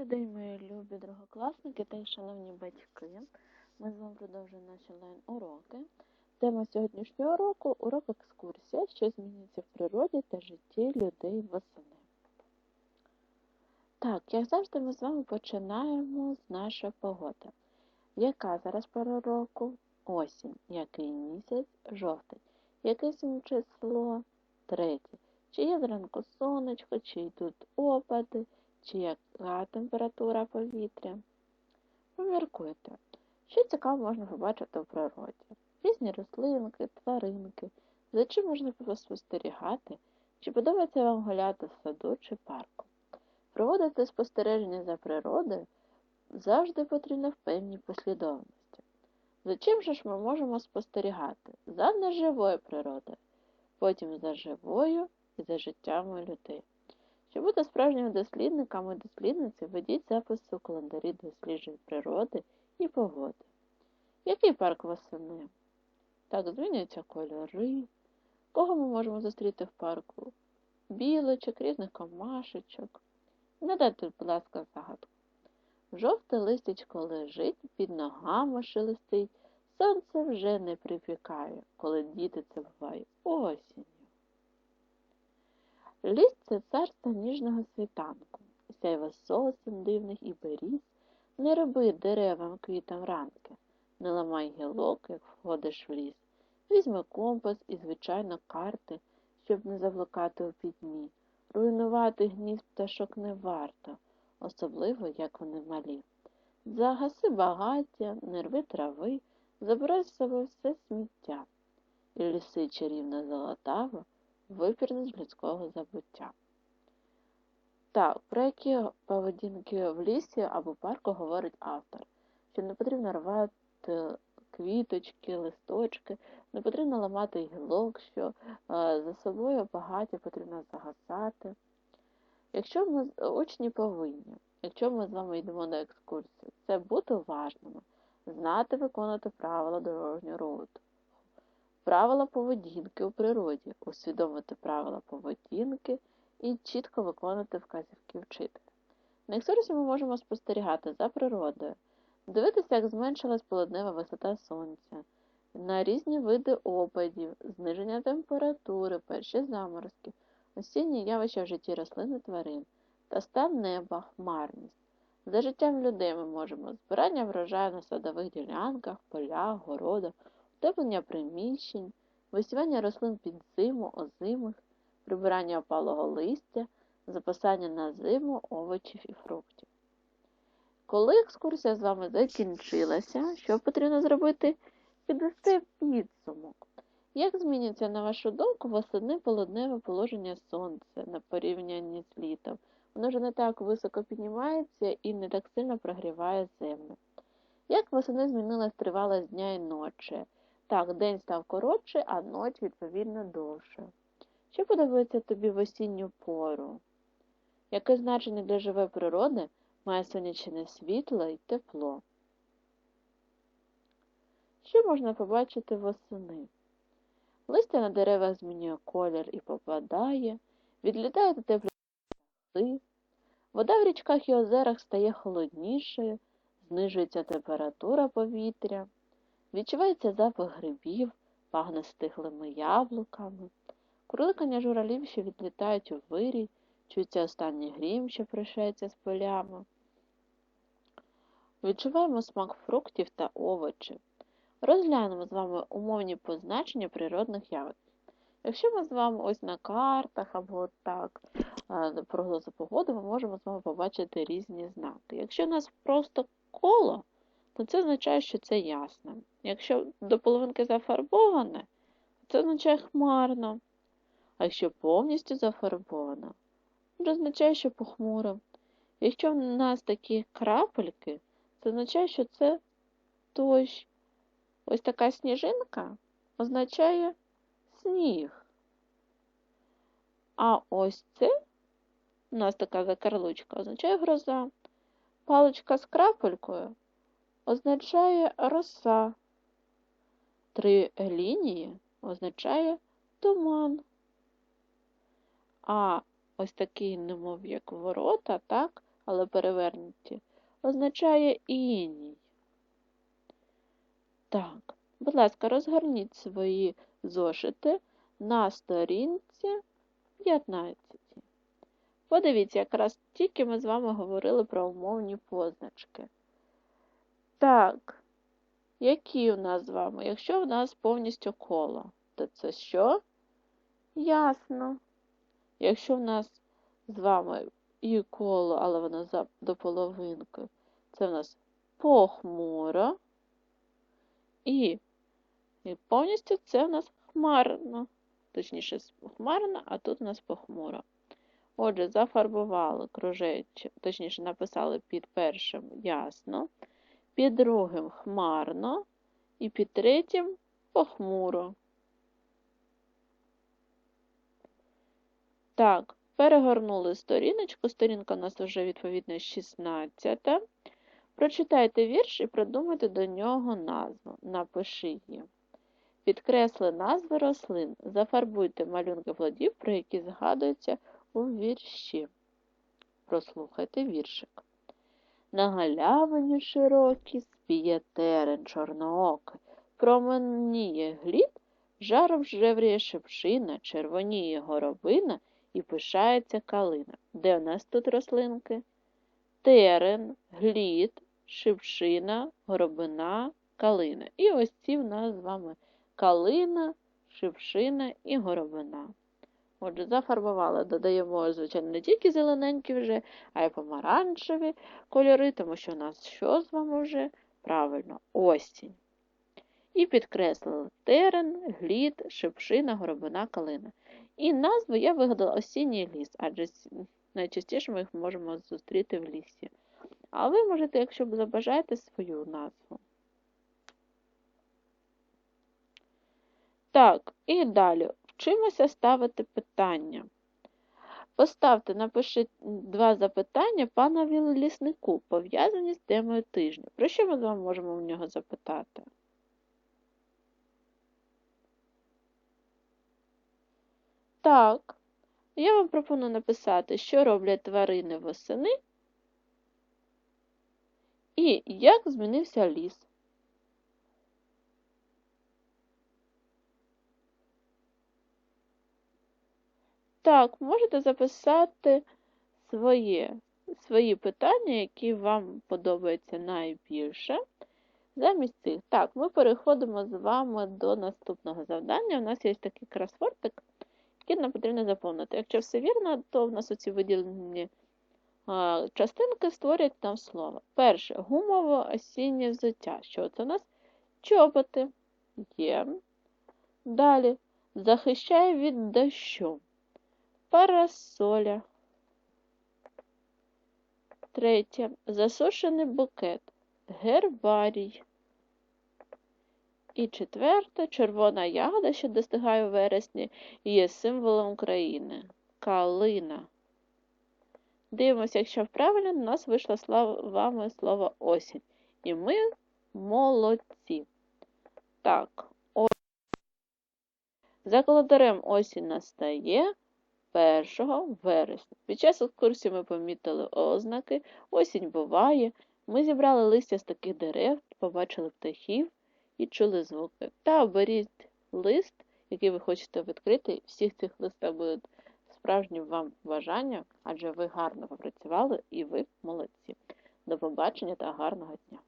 Добрий день, мої любі другокласники та шановні батьки. Ми з вами продовжуємо наші онлайн-уроки. Тема сьогоднішнього уроку – урок екскурсія, що змінюється в природі та житті людей восени. Так, як завжди, ми з вами починаємо з нашої погоди. Яка зараз пора року? Осінь. Який місяць? Жовтий. Яке сьогодні число? Третє. Чи є зранку сонечко, чи йдуть опади? Чи яка температура повітря. Поміркуйте, що цікаво можна побачити в природі. Різні рослинки, тваринки, за чим можна спостерігати, чи подобається вам гуляти в саду чи парку. Проводити спостереження за природою завжди потрібно в певній послідовності. За чим же ж ми можемо спостерігати? За неживою природою, потім за живою і за життями людей. Щоб бути справжніми дослідниками дослідниці, ведіть записи у календарі досліджень природи і погоди. Який парк восени? Так, змінюються кольори. Кого ми можемо зустріти в парку? Білочок, різних комашечок. Надайте, будь ласка, загадку. Жовте листячко лежить, під ногами шелестить, сонце вже не припікає, коли діти це буває осінь. Ліс це царство ніжного світанку, сяйва сосен дивних і беріз, не роби деревам квітам ранки, не ламай гілок, як входиш в ліс. Візьми компас і, звичайно, карти, щоб не заблукати у пітьмі. Руйнувати гнізд пташок не варто, особливо, як вони малі. Загаси багаття, не рви трави, забирай з себе все сміття. І ліси чарівно золотаво випірне з людського забуття. Так, про які поведінки в лісі або парку говорить автор, що не потрібно рвати квіточки, листочки, не потрібно ламати гілок, що за собою багаті потрібно загасати. Якщо ми учні повинні, якщо ми з вами йдемо на екскурсію, це бути уважними, знати виконувати правила дорожнього руху, Правила поведінки у природі, усвідомити правила поведінки і чітко виконувати вказівки вчителя. На екскурсії ми можемо спостерігати за природою, дивитися, як зменшилась полуднева висота сонця, на різні види опадів, зниження температури, перші заморозки, осінні явища в житті рослин і тварин та стан неба, хмарність. За життям людей ми можемо збирання врожаю на садових ділянках, полях, городах, утеплення приміщень, висівання рослин під зиму, озимих, прибирання опалого листя, запасання на зиму овочів і фруктів. Коли екскурсія з вами закінчилася, що потрібно зробити? Підвести підсумок. Як змінюється, на вашу думку, восени полудневе положення сонця на порівнянні з літом? Воно вже не так високо піднімається і не так сильно прогріває землю. Як восени змінилась тривалість дня і ночі? Так, день став коротший, а ніч, відповідно, довше. Що подобається тобі в осінню пору? Яке значення для живої природи має сонячне світло і тепло? Що можна побачити восени? Листя на деревах змінює колір і попадає, відлітає до теплі птахи, вода в річках і озерах стає холоднішою, знижується температура повітря. Відчувається запах грибів, пахне стиглими яблуками, курликання журалів, що відлітають у вирій, чується останній грім, що пришається з полями. Відчуваємо смак фруктів та овочів. Розглянемо з вами умовні позначення природних явищ. Якщо ми з вами ось на картах або так прогнозу погоди, ми можемо з вами побачити різні знаки. Якщо у нас просто коло, то це означає, що це ясно. Якщо до половинки зафарбоване, це означає хмарно. А якщо повністю зафарбовано, це означає, що похмуро. Якщо в нас такі крапельки, це означає, що це дощ. Ось така сніжинка означає сніг. А ось це у нас така закарлучка означає гроза. Паличка з крапелькою означає роса. Три лінії означає туман. А ось такий, немов як ворота, так, але перевернуті, означає іній. Так, будь ласка, розгорніть свої зошити на сторінці 15. Подивіться, якраз тільки ми з вами говорили про умовні позначки. Так, які у нас з вами? Якщо в нас повністю коло, то це що? Ясно. Якщо в нас з вами і коло, але воно за, до половинки, це в нас похмуро. І, і повністю це в нас хмарно. Точніше, хмарно, а тут у нас похмуро. Отже, зафарбували кружечок, точніше, написали під першим ясно, під другим хмарно і під третім похмуро. Так, перегорнули сторіночку. Сторінка у нас вже відповідно 16. Прочитайте вірш і придумайте до нього назву. Напиши її. Підкресли назви рослин. Зафарбуйте малюнки плодів, про які згадуються у вірші. Прослухайте віршик. На галявині широкій спіє терен чорноокий, променіє глід, жаром жевріє шипшина, червоніє горобина і пишається калина. Де у нас тут рослинки? Терен, глід, шипшина, горобина, калина. І ось ці в нас з вами калина, шипшина і горобина. Отже, зафарбували, додаємо, звичайно, не тільки зелененькі вже, а й помаранчеві кольори, тому що у нас що з вами вже? Правильно, осінь. І підкреслили терен, глід, шипшина, горобина, калина. І назву я вигадала осінній ліс, адже найчастіше ми їх можемо зустріти в лісі. А ви можете, якщо забажаєте, свою назву. Так, і далі вчимося ставити питання. Поставте, напишіть два запитання панові ліснику, пов'язані з темою тижня. Про що ми з вами можемо в нього запитати? Так, я вам пропоную написати, що роблять тварини восени і як змінився ліс. Так, можете записати своє, свої питання, які вам подобаються найбільше. Замість цих. Так, ми переходимо з вами до наступного завдання. У нас є такий кросвордик, який нам потрібно заповнити. Якщо все вірно, то в нас оці виділені а, частинки створять нам слово. Перше гумово осіннє взуття. Що це у нас? Чоботи. Є. Далі захищає від дощу парасоля. Третє. Засушений букет. Гербарій. І четверте. Червона ягода, що достигає у вересні, є символом України. Калина. Дивимося, якщо правильно, у нас вийшло словами слово осінь. І ми молодці. Так, ось. За календарем осінь настає. 1 вересня. Під час екскурсії ми помітили ознаки, осінь буває. Ми зібрали листя з таких дерев, побачили птахів і чули звуки. Та оберіть лист, який ви хочете відкрити. Всіх цих листах будуть справжнім вам бажання, адже ви гарно попрацювали і ви молодці. До побачення та гарного дня!